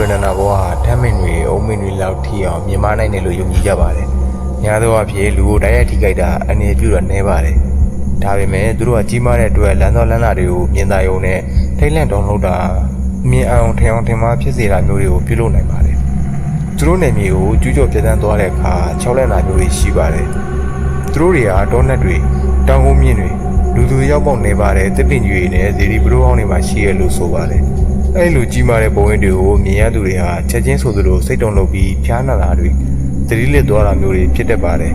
ရဏနာဘောဟာဓာတ်မင်တွေအုံမင်တွေလောက်ထိအောင်မြင်မနိုင်တယ်လို့ယုံကြည်ကြပါတယ်။ညာသောအဖြစ်လူကိုတိုက်ရိုက်ထိခိုက်တာအနေပြုတော့နှဲပါတယ်။ဒါပေမဲ့သူတို့ကကြီးမားတဲ့အတွက်လမ်းသောလမ်းသာတွေကိုမြင်သာရုံနဲ့ထိတ်လန့်တုန်လှုပ်တာမြင်အောင်ထင်အောင်ထင်မှားဖြစ်စေတာမျိုးတွေကိုပြုလုပ်နိုင်ပါတယ်။သူတို့နယ်မြေကိုကျူးကျော်ပြတ်တန်းသွားတဲ့အခါ၆လက်နာမျိုးတွေရှိပါတယ်။သူတို့တွေကတောနက်တွေတောင်ကုန်းမြင့်တွေလူသူရောက်ပေါက်နေပါတယ်တစ်ပင်ကြီးတွေနဲ့ဇေဒီဘလိုအောင်တွေမှာရှိရလို့ဆိုပါတယ်။ အဲဒီလိုကြီးမားတဲ့ပုံရိပ်တွေကိုမြင်ရသူတွေဟာချက်ချင်းဆိုသလိုစိတ်တုန်လုပ်ပြီးဖျားနာတာတွေသတိလစ်သွားတာမျိုးတွေဖြစ်တတ်ပါတယ်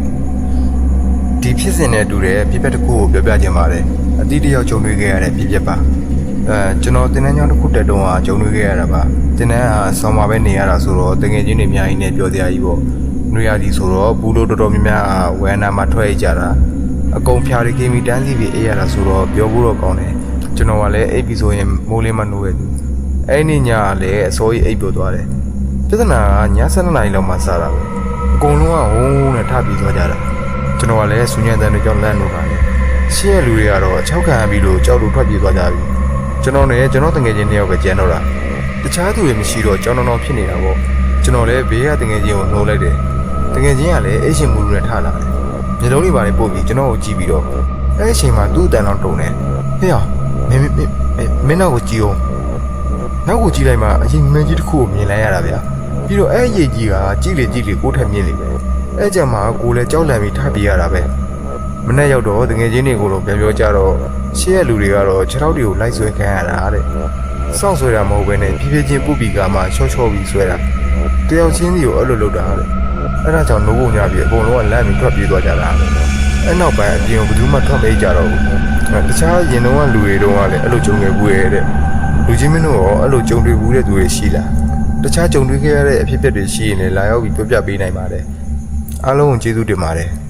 ။ဒီဖြစ်စဉ်နဲ့တူတဲ့ပြည့်ပြက်တစ်ခုကိုပြောပြခြင်းပါတယ်။အတိတယောက်ကြုံတွေ့ခဲ့ရတဲ့ပြည့်ပြက်ပါ။အဲကျွန်တော်တင်နန်းကျောင်းတစ်ခုတက်တုန်းကကြုံတွေ့ခဲ့ရတာပါ။တင်နန်းဟာဆောင်းပါပဲနေရတာဆိုတော့တငယ်ချင်းတွေအများကြီးနဲ့ပြောစရာကြီးပေါ့။နှွေရသည်ဆိုတော့ဘူးလို့တော်တော်များများဝဲနာမှာထွက်ကြတာ။အကုန်ဖြာရီကီမီတန်းစီပြီးအေးရတာဆိုတော့ပြောဖို့တော့ကောင်းတယ်။ကျွန်တော်ကလည်းအိပ်ပြီးဆိုရင်မိုးလေးမနိုးရဘူး။ အဲ့ဒီညကလည်းအစိုးရအိပ်ပျော်သွားတယ်။ပြဿနာကည7နာရီလောက်မှစတာပဲ။အကုန်လုံးကဝုန်းဝုန်းနဲ့ထပြီးသွားကြတာ။ကျွန်တော်ကလည်းဆူညံတန်တွေကြောင့်လန့်လို့ပါလေ။ရှေ့ရလူတွေကတော့၆ခံပြီးလို့ကြောက်လို့ထွက်ပြေးသွားကြပြီ။ကျွန်တော်နဲ့ကျွန်တော်တငယ်ချင်းနှစ်ယောက်ပဲကြံတော့တာ။တခြားသူတွေမရှိတော့ကြောင်းတောင်းဖြစ်နေတာပေါ့။ကျွန်တော်လည်းဘေးကတငယ်ချင်းကိုနှိုးလိုက်တယ်။တငယ်ချင်းကလည်းအိတ်ရှင်မူလူနဲ့ထလာတယ်။မျိုးလုံးတွေပါလေပို့ပြီးကျွန်တော်ကိုကြည့်ပြီးတော့အဲ့အချိန်မှာသူ့အတန်တော်တုံတယ်။ဟေ့အောင်မင်းမင်းမင်းမင်းနောက်ကိုကြည့်အောင်။ နောက်ကိုကြည့်လိုက်မှအရင်မင်းကြီးတစ်ခုကိုမြင်လိုက်ရတာဗျာ။ပြီးတော့အဲ့အရေးကြီးကကြည့်လေကြည့်လေကိုယ်ထက်မြင်လေပဲ။အဲ့ကြမှာကိုယ်လည်းကြောက်လန့်ပြီးထပ်ပြေးရတာပဲ။မနေ့ရောက်တော့တငယ်ချင်းတွေကိုတော့ပြန်ပြောကြတော့ရှေ့ရလူတွေကတော့ခြေထောက်တွေကိုလိုက်ဆွဲခံရတာတဲ့။စောင့်ဆွဲတာမဟုတ်ဘဲနဲ့ဖြည်းဖြည်းချင်းပုတ်ပြီးကမှချောချောပြီးဆွဲတာ။တယောက်ချင်းစီကိုအဲ့လိုလုပ်တာတဲ့။အဲ့ဒါကြောင့်နိုးပုံညာပြီးအကုန်လုံးကလန့်ပြီးထွက်ပြေးသွားကြတာ။အဲ့နောက်ပိုင်းအပြင်ကိုဘယ်သူမှထွက်မေးကြတော့ဘူး။အဲ့တခြားရင်တုန်းကလူတွေတုန်းကလည်းအဲ့လိုကြုံခဲ့ဘူးရဲ့တဲ့။ လူချင်းမင်းတို့ရောအဲ့လိုကြုံတွေ့ဘူးတဲ့သူတွေရှိလား။တခြားကြုံတွေ့ခဲ့ရတဲ့အဖြစ်အပျက်တွေရှိရင်လည်းလာရောက်ပြီးပြောပြပေးနိုင်ပါတယ်။အားလုံးကိုကျေးဇူးတင်ပါတယ်။